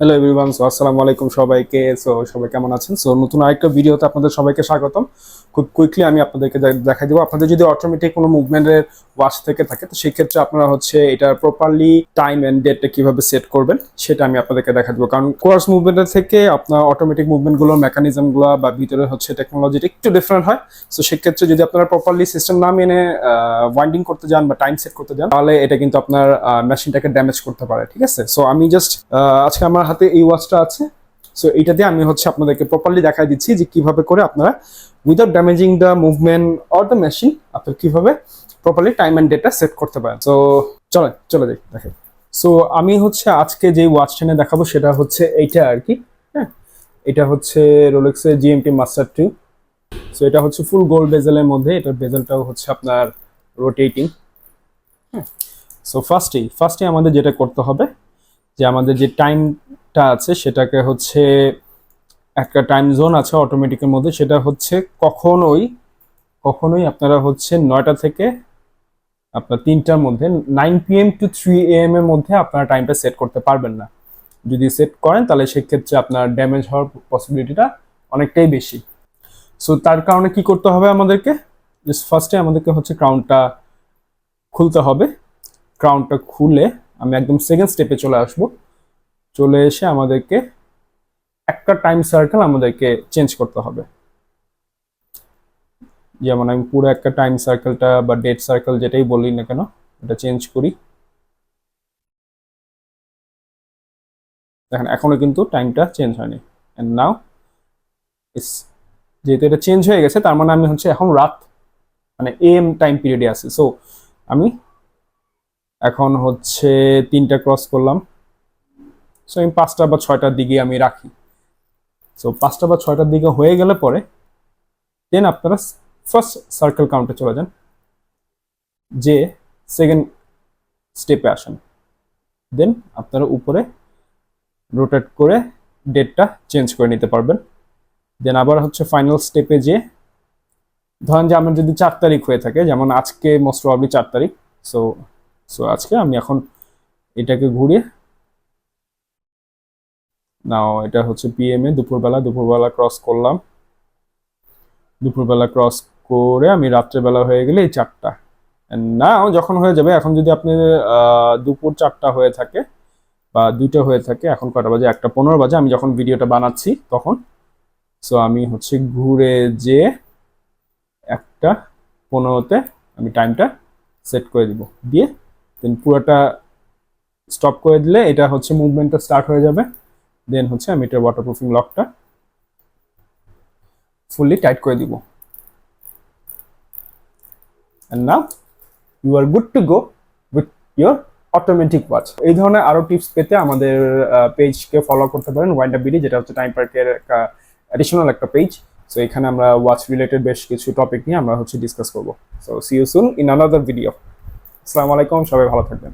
Hello everyone so আসসালামু আলাইকুম সবাইকে। সো সবাই কেমন আছেন? সো নতুন আরেকটা ভিডিওতে আপনাদের সবাইকে স্বাগতম। খুব কুইকলি আমি আপনাদেরকে দেখাই দেবো। আপনাদের যদি অটোমেটিক কোনো মুভমেন্টের ওয়াচ থেকে থাকে, তো সেই ক্ষেত্রে আপনারা হচ্ছে এটা প্রপারলি টাইম এন্ড ডেটটা কীভাবে সেট করবেন, সেটা আমি আপনাদেরকে দেখা দেবো। কারণ কোর্স মুভমেন্টের থেকে আপনার অটোমেটিক মুভমেন্টগুলোর মেকানিজমগুলো বা ভিতরে হচ্ছে টেকনোলজিটা একটু ডিফারেন্ট হয়। সো সেক্ষেত্রে যদি আপনারা প্রপারলি সিস্টেম না মেনে ওয়াইন্ডিং করতে যান বা টাইম সেট করতে যান, তাহলে এটা কিন্তু আপনার মেশিনটাকে ড্যামেজ করতে পারে, ঠিক আছে? সো আমি জাস্ট আজকে আমার হাতে এই ওয়াচটা আছে। সো এইটা দিয়ে আমি হচ্ছে আপনাদেরকে প্রপারলি দেখাই দিচ্ছি যে কীভাবে করে আপনারা without damaging the movement or the machine আপনারা কীভাবে properly time and data set করতে পারেন। সো চলে চলে যাই, দেখেন। সো আমি হচ্ছে আজকে যে ওয়াচটা নিয়ে দেখাবো সেটা হচ্ছে এইটা আর কি হ্যাঁ? এটা হচ্ছে রোলেক্সের জিএমটি মাস্টার টু সো এটা হচ্ছে ফুল গোল্ড বেজেলের মধ্যে, এটার বেজেলটাও হচ্ছে আপনার রোটেটিং হ্যাঁ? সো ফার্স্টেই ফার্স্টে আমাদের যেটা করতে হবে যে আমাদের যে টাইমটা আছে, সেটাকে হচ্ছে একটা টাইম জোন আছে অটোমেটিকের মধ্যে, সেটা হচ্ছে কখনোই কখনোই আপনারা হচ্ছে নয়টা থেকে আপনার তিনটার মধ্যে nine PM to three M এর মধ্যে আপনারা টাইমটা সেট করতে পারবেন না। যদি সেট করেন, তাহলে সেক্ষেত্রে আপনার ড্যামেজ হওয়ার পসিবিলিটিটা অনেকটাই বেশি। সো তার কারণে কি করতে হবে আমাদেরকে? জাস্ট ফার্স্টে আমাদেরকে হচ্ছে ক্রাউনটা খুলতে হবে। ক্রাউনটা খুলে আমি একদম সেকেন্ড স্টেপে চলে আসব। চলে এসে আমাদেরকে একটা টাইম সার্কেল আমাদেরকে চেঞ্জ করতে হবে। যেমন আমি পুরো একটা টাইম সার্কেলটা বা ডেট সার্কেল যেটাই বলি না কেন, এটা চেঞ্জ করি। দেখেন, এখনও কিন্তু টাইমটা চেঞ্জ হয়নি। অ্যান্ড নাও ইস যেহেতু এটা চেঞ্জ হয়ে গেছে, তার মানে আমি হচ্ছে এখন রাত মানে এম টাইম পিরিয়ডে আছি। সো আমি এখন হচ্ছে তিনটা ক্রস করলাম। সো আমি পাঁচটা বা ছয়টার দিকে আমি রাখি। সো পাঁচটা বা ছয়টার দিকে হয়ে গেলে পরে দেন আপনারা ফার্স্ট সার্কেল কাউন্টে চলে যান, যে সেকেন্ড স্টেপে আসেন। দেন আপনারা উপরে রোটেট করে ডেটটা চেঞ্জ করে নিতে পারবেন। দেন আবার হচ্ছে ফাইনাল স্টেপে যে ধরেন যে আমার যদি চার তারিখ হয়ে থাকে, যেমন আজকে মোস্ট প্রবাবলি চার তারিখ। সো সো আজকে আমি এখন এটাকে ঘুরিয়ে নাও এটা হচ্ছে পিএমএ দুপুরবেলা দুপুরবেলা ক্রস করলাম। দুপুরবেলা ক্রস করে আমি রাত্রেবেলা হয়ে গেলে এই চারটা। না যখন হয়ে যাবে, এখন যদি আপনি দুপুর চারটা হয়ে থাকে বা দুইটা হয়ে থাকে, এখন কটা বাজে? একটা পনেরো বাজে। আমি যখন ভিডিওটা বানাচ্ছি তখন সো আমি হচ্ছে ঘুরে যে একটা পনেরোতে আমি টাইমটা সেট করে দিব। দিয়ে দেন পুরোটা স্টপ করে দিলে এটা হচ্ছে মুভমেন্টটা স্টার্ট হয়ে যাবে। দেন হচ্ছে আমি এটা ওয়াটারপ্রুফিং লকটা ফুললি টাইট করে দিব। And now you are good to go with your automatic watch এই ধরনের আরও টিপস পেতে আমাদের পেজকে ফলো করতে পারেন ওয়াইন্ড বিডি যেটা হচ্ছে টাইম পার্কের একটা অ্যাডিশনাল একটা পেজ সো এখানে আমরা ওয়াচ রিলেটেড বেশ কিছু টপিক নিয়ে আমরা হচ্ছে ডিসকাস করব। So see you soon in another video আসসালামু আলাইকুম সবাই ভালো থাকবেন।